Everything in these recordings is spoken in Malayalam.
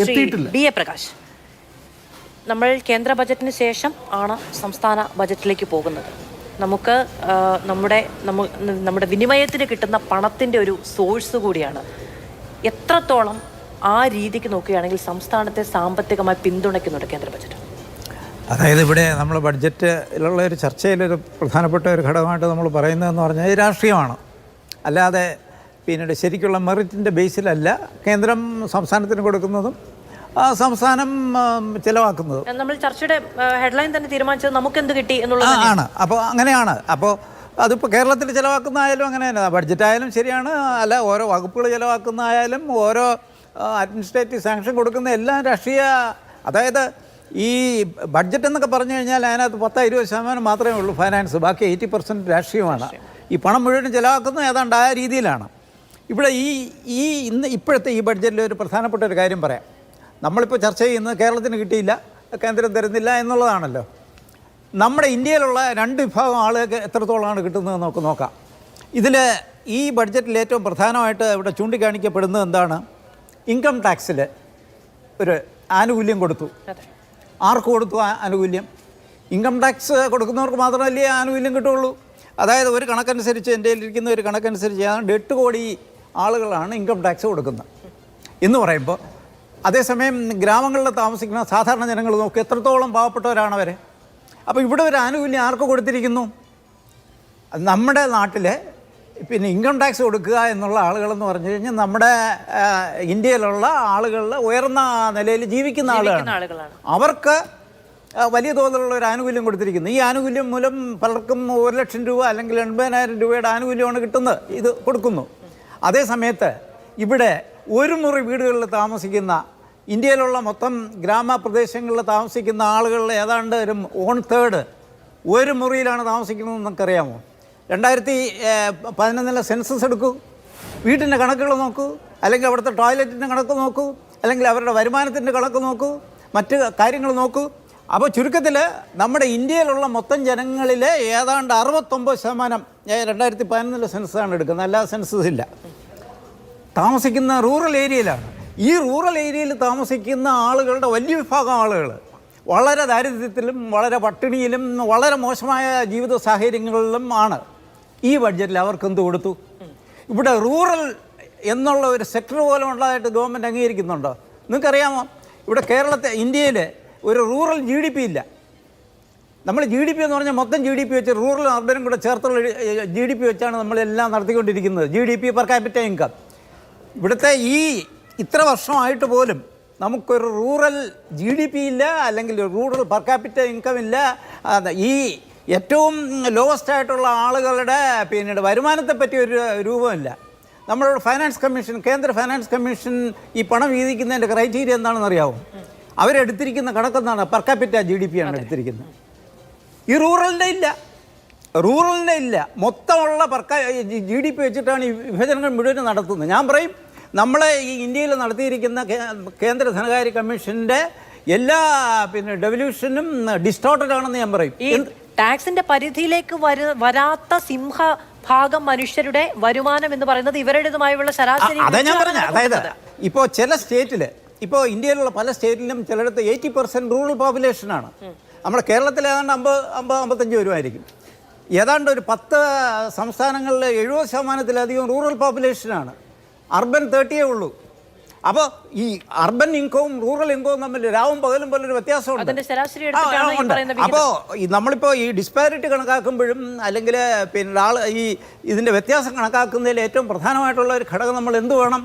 എത്തിയിട്ടില്ല. ബി എ പ്രകാശ് നമ്മൾ കേന്ദ്ര ബജറ്റിന് ശേഷം ആണ് സംസ്ഥാന ബജറ്റിലേക്ക് പോകുന്നത്. നമുക്ക് നമ്മുടെ നമ്മ- നമ്മുടെ വിനിമയത്തിന് കിട്ടുന്ന പണത്തിന്റെ ഒരു സോഴ്സ് കൂടിയാണ്. എത്രത്തോളം ആ രീതിക്ക് നോക്കുകയാണെങ്കിൽ സംസ്ഥാനത്തെ സാമ്പത്തികമായി പിന്തുണയ്ക്കുന്നുണ്ട് കേന്ദ്ര ബജറ്റ്? അതായത് ഇവിടെ നമ്മൾ ബഡ്ജറ്റിലുള്ള ഒരു ചർച്ചയിലൊരു പ്രധാനപ്പെട്ട ഒരു ഘടകമായിട്ട് നമ്മൾ പറയുന്നതെന്ന് പറഞ്ഞാൽ രാഷ്ട്രീയമാണ്. അല്ലാതെ പിന്നീട് ശരിക്കുള്ള മെറിറ്റിന്റെ ബേസിലല്ല കേന്ദ്രം സംസ്ഥാനത്തിന് കൊടുക്കുന്നതും സംസ്ഥാനം ചിലവാക്കുന്നതും. നമ്മൾ ചർച്ചയുടെ ഹെഡ്ലൈൻ തന്നെ തീരുമാനിച്ചത് നമുക്ക് എന്ത് കിട്ടി എന്നുള്ളത് ആണ്. അപ്പോൾ അങ്ങനെയാണ്. അപ്പോൾ അതിപ്പോൾ കേരളത്തിൽ ചിലവാക്കുന്നതായാലും അങ്ങനെ തന്നെ ബഡ്ജറ്റ് ആയാലും ശരിയാണ്. അല്ല ഓരോ വകുപ്പുകൾ ചിലവാക്കുന്നതായാലും ഓരോ അഡ്മിനിസ്ട്രേറ്റീവ് സാങ്ഷൻ കൊടുക്കുന്ന എല്ലാം രാഷ്ട്രീയ അതായത് ഈ ബഡ്ജറ്റ് എന്നൊക്കെ പറഞ്ഞു കഴിഞ്ഞാൽ അതിനകത്ത് പത്ത് ഇരുപത് ശതമാനം മാത്രമേ ഉള്ളൂ ഫൈനാൻസ്. ബാക്കി എയ്റ്റി പെർസെന്റ് രാഷ്ട്രീയമാണ്. ഈ പണം മുഴുവൻ ചിലവാക്കുന്നത് ഏതാണ്ട് ആ രീതിയിലാണ്. ഇവിടെ ഈ ഈ ഇന്ന് ഇപ്പോഴത്തെ ഈ ബഡ്ജറ്റിൽ ഒരു പ്രധാനപ്പെട്ട ഒരു കാര്യം പറയാം. നമ്മളിപ്പോൾ ചർച്ച ചെയ്യുന്നത് കേരളത്തിന് കിട്ടിയില്ല കേന്ദ്രം തരുന്നില്ല എന്നുള്ളതാണല്ലോ. നമ്മുടെ ഇന്ത്യയിലുള്ള രണ്ട് വിഭാഗം ആളുകൾക്ക് എത്രത്തോളമാണ് കിട്ടുന്നത് നമുക്ക് നോക്കാം. ഇതിൽ ഈ ബഡ്ജറ്റിൽ ഏറ്റവും പ്രധാനമായിട്ട് ഇവിടെ ചൂണ്ടിക്കാണിക്കപ്പെടുന്നത് എന്താണ്? ഇൻകം ടാക്സിൽ ഒരു ആനുകൂല്യം കൊടുത്തു. ആർക്ക് കൊടുത്തു ആ ആനുകൂല്യം? ഇൻകം ടാക്സ് കൊടുക്കുന്നവർക്ക് മാത്രമല്ലേ ആനുകൂല്യം കിട്ടുള്ളൂ അതായത് ഒരു കണക്കനുസരിച്ച് എന്റെ ഇരിക്കുന്ന ഒരു കണക്കനുസരിച്ച് ഏതാണ്ട് എട്ട് കോടി ആളുകളാണ് ഇൻകം ടാക്സ് കൊടുക്കുന്നത്. എന്ന് പറയുമ്പോൾ അതേസമയം ഗ്രാമങ്ങളിൽ താമസിക്കുന്ന സാധാരണ ജനങ്ങൾ നോക്കി എത്രത്തോളം പാവപ്പെട്ടവരാണ് അവരെ? അപ്പോൾ ഇവിടെ ഒരു ആനുകൂല്യം ആർക്ക് കൊടുത്തിരിക്കുന്നു? നമ്മുടെ നാട്ടിൽ പിന്നെ ഇൻകം ടാക്സ് കൊടുക്കുക എന്നുള്ള ആളുകളെന്ന് പറഞ്ഞു കഴിഞ്ഞാൽ നമ്മുടെ ഇന്ത്യയിലുള്ള ആളുകളിൽ ഉയർന്ന നിലയിൽ ജീവിക്കുന്ന ആളുകളാണ്. അവർക്ക് വലിയ തോതിലുള്ള ഒരു ആനുകൂല്യം കൊടുത്തിരിക്കുന്നു. ഈ ആനുകൂല്യം മൂലം പലർക്കും ഒരു ലക്ഷം രൂപ അല്ലെങ്കിൽ എൺപതിനായിരം രൂപയുടെ ആനുകൂല്യമാണ് കിട്ടുന്നത്. ഇത് കൊടുക്കുന്നു. അതേ സമയത്ത് ഇവിടെ ഒരു മുറി വീടുകളിൽ താമസിക്കുന്ന ഇന്ത്യയിലുള്ള മൊത്തം ഗ്രാമപ്രദേശങ്ങളിൽ താമസിക്കുന്ന ആളുകളിൽ ഏതാണ്ട് ഒരു ഓൺ തേർഡ് ഒരു മുറിയിലാണ് താമസിക്കുന്നത് നമുക്കറിയാമോ രണ്ടായിരത്തി പതിനൊന്നിലെ സെൻസസ് എടുക്കൂ വീട്ടിന്റെ കണക്കുകൾ നോക്കൂ അല്ലെങ്കിൽ അവിടുത്തെ ടോയ്ലറ്റിന്റെ കണക്ക് നോക്കൂ അല്ലെങ്കിൽ അവരുടെ വരുമാനത്തിന്റെ കണക്ക് നോക്കൂ മറ്റ് കാര്യങ്ങൾ നോക്കൂ. അപ്പോൾ ചുരുക്കത്തിൽ നമ്മുടെ ഇന്ത്യയിലുള്ള മൊത്തം ജനങ്ങളിൽ ഏതാണ്ട് അറുപത്തൊമ്പത് ശതമാനം രണ്ടായിരത്തി പതിനൊന്നിലെ സെൻസസാണ് എടുക്കുന്നത്. എല്ലാ സെൻസസ് ഇല്ല. താമസിക്കുന്ന റൂറൽ ഏരിയയിലാണ്. ഈ റൂറൽ ഏരിയയിൽ താമസിക്കുന്ന ആളുകളുടെ വലിയ വിഭാഗം ആളുകൾ വളരെ ദാരിദ്ര്യത്തിലും വളരെ പട്ടിണിയിലും വളരെ മോശമായ ജീവിത സാഹചര്യങ്ങളിലും ആണ്. ഈ ബഡ്ജറ്റിൽ അവർക്ക് എന്ത് കൊടുത്തു? ഇവിടെ റൂറൽ എന്നുള്ള ഒരു സെക്ടർ പോലും ഉള്ളതായിട്ട് ഗവൺമെന്റ് അംഗീകരിക്കുന്നുണ്ടോ? നിങ്ങൾക്കറിയാമോ? ഇവിടെ കേരളത്തെ ഇന്ത്യയിൽ ഒരു റൂറൽ ജി ഡി പി ഇല്ല. നമ്മൾ ജി ഡി പി എന്ന് പറഞ്ഞാൽ മൊത്തം ജി ഡി പി വെച്ച് റൂറൽ അർബനും കൂടെ ചേർത്തുള്ള ജി ഡി പി വെച്ചാണ് നമ്മളെല്ലാം നടത്തിക്കൊണ്ടിരിക്കുന്നത്. G D P per capita income ഇവിടുത്തെ ഈ ഇത്ര വർഷമായിട്ട് പോലും നമുക്കൊരു റൂറൽ ജി ഡി പി ഇല്ല അല്ലെങ്കിൽ റൂറൽ പെർ ക്യാപിറ്റ ഇൻകം ഇല്ല. ഈ ഏറ്റവും ലോവസ്റ്റ് ആയിട്ടുള്ള ആളുകളുടെ പിന്നീട് വരുമാനത്തെ പറ്റിയ ഒരു രൂപമില്ല. നമ്മളോട് ഫൈനാൻസ് കമ്മീഷൻ കേന്ദ്ര ഫൈനാൻസ് കമ്മീഷൻ ഈ പണം വീതിക്കുന്നതിന്റെ ക്രൈറ്റീരിയ എന്താണെന്ന് അറിയാമോ അവരെടുത്തിരിക്കുന്ന കണക്കെന്നാണ് per capita G D P ആണ് എടുത്തിരിക്കുന്നത്. ഈ റൂറലിന്റെ ഇല്ല. റൂറലിന്റെ ഇല്ല. മൊത്തമുള്ള per capita G D P വെച്ചിട്ടാണ് ഈ വിഭജനങ്ങൾ മുഴുവൻ നടത്തുന്നത്. ഞാൻ പറയും നമ്മളെ ഈ ഇന്ത്യയിൽ നടത്തിയിരിക്കുന്ന കേന്ദ്ര ധനകാര്യ കമ്മീഷന്റെ എല്ലാ പിന്നെ ഡെവല്യൂഷനും ഡിസ്റ്റോർട്ടഡ് ആണെന്ന് ഞാൻ പറയും. ഈ ടാക്സിന്റെ പരിധിയിലേക്ക് വര വരാത്ത സിംഹ ഭാഗം മനുഷ്യരുടെ വരുമാനം എന്ന് പറയുന്നത് ഇവരുടേതുമായുള്ള ശരാശരി അതാ ഞാൻ പറഞ്ഞത്. അതായത് ഇപ്പോ ഇപ്പോൾ ചില സ്റ്റേറ്റിൽ ഇപ്പോൾ ഇന്ത്യയിലുള്ള പല സ്റ്റേറ്റിലും ചിലയിടത്ത് എയ്റ്റി പെർസെന്റ് റൂറൽ പോപ്പുലേഷനാണ്. നമ്മുടെ കേരളത്തിൽ ഏതാണ്ട് അമ്പത് അമ്പത് അമ്പത്തഞ്ച് വരുമായിരിക്കും. ഏതാണ്ട് ഒരു പത്ത് സംസ്ഥാനങ്ങളിൽ എഴുപത് ശതമാനത്തിലധികം റൂറൽ പോപ്പുലേഷനാണ്. അർബൻ തേർട്ടിയേ ഉള്ളൂ. അപ്പോൾ ഈ അർബൻ ഇൻകവും റൂറൽ ഇൻകവും തമ്മിൽ രാവും പകലും പോലെ ഒരു വ്യത്യാസമുണ്ട്. അപ്പോൾ നമ്മളിപ്പോൾ ഈ ഡിസ്പാരിറ്റി കണക്കാക്കുമ്പോഴും അല്ലെങ്കിൽ പിന്നെ ആൾ ഈ ഇതിന്റെ വ്യത്യാസം കണക്കാക്കുന്നതിൽ ഏറ്റവും പ്രധാനമായിട്ടുള്ള ഒരു ഘടകം നമ്മൾ എന്ത് വേണം?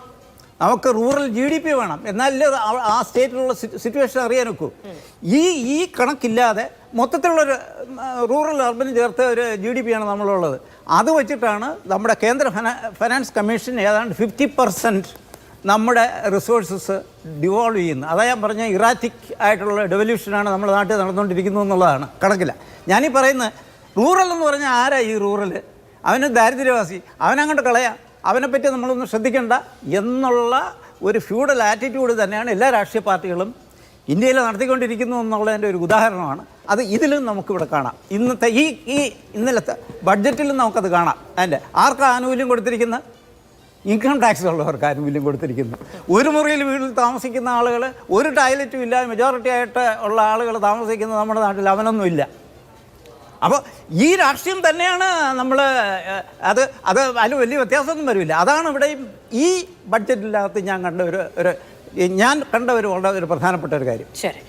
നമുക്ക് റൂറൽ ജി ഡി പി വേണം. എന്നാലേ ആ- സ്റ്റേറ്റിലുള്ള സിറ്റുവേഷൻ അറിയാൻ ഒക്കൂ ഈ ഈ കണക്കില്ലാതെ മൊത്തത്തിലുള്ളൊരു റൂറൽ അർബൻ ചേർത്ത ഒരു ജി ഡി പി ആണ് നമ്മളുള്ളത്. അത് വെച്ചിട്ടാണ് നമ്മുടെ കേന്ദ്ര ഫിനാ- ഫിനാൻസ് കമ്മീഷൻ ഏതാണ്ട് ഫിഫ്റ്റി പെർസെന്റ് നമ്മുടെ റിസോഴ്സസ് ഡിവോൾവ് ചെയ്യുന്നത്. അതാ ഞാൻ പറഞ്ഞ ഇറാറ്റിക് ആയിട്ടുള്ള ഡെവല്യൂഷനാണ് നമ്മുടെ നാട്ടിൽ നടന്നുകൊണ്ടിരിക്കുന്നത് എന്നുള്ളതാണ് കണക്കില്ല. ഞാനീ പറയുന്നത് റൂറൽ എന്ന് പറഞ്ഞാൽ ആരാ ഈ റൂറൽ അവന് ദാരിദ്ര്യവാസി. അവനങ്ങോട്ട് കളയാം. അവനെപ്പറ്റി നമ്മളൊന്നും ശ്രദ്ധിക്കേണ്ട എന്നുള്ള ഒരു ഫ്യൂഡൽ ആറ്റിറ്റ്യൂഡ് തന്നെയാണ് എല്ലാ രാഷ്ട്രീയ പാർട്ടികളും ഇന്ത്യയിൽ നടത്തിക്കൊണ്ടിരിക്കുന്നു എന്നുള്ളതിന്റെ ഒരു ഉദാഹരണമാണ്. അത് ഇതിലും നമുക്കിവിടെ കാണാം. ഇന്നത്തെ ഈ ഈ ഇന്നലത്തെ ബഡ്ജറ്റിലും നമുക്കത് കാണാം. അതിന്റെ ആർക്കാ ആനുകൂല്യം കൊടുത്തിരിക്കുന്ന? ഇൻകം ടാക്സ് ഉള്ളവർക്ക് ആനുകൂല്യം കൊടുത്തിരിക്കുന്നു. ഒരു മുറിയിൽ വീട്ടിൽ താമസിക്കുന്ന ആളുകൾ ഒരു ടോയ്ലറ്റും ഇല്ല. മെജോറിറ്റി ആയിട്ട് ഉള്ള ആളുകൾ താമസിക്കുന്നത് നമ്മുടെ നാട്ടിൽ അവനൊന്നുമില്ല. അപ്പോൾ ഈ രാഷ്ട്രീയം തന്നെയാണ് നമ്മൾ അത് അത് അതിൽ വലിയ വ്യത്യാസമൊന്നും വരില്ല. അതാണ് ഇവിടെ ഈ ബഡ്ജറ്റിനകത്ത് ഞാൻ കണ്ട ഒരു ഒരു ഞാൻ കണ്ട ഒരു വളരെ ഒരു പ്രധാനപ്പെട്ട ഒരു കാര്യം. ശരി.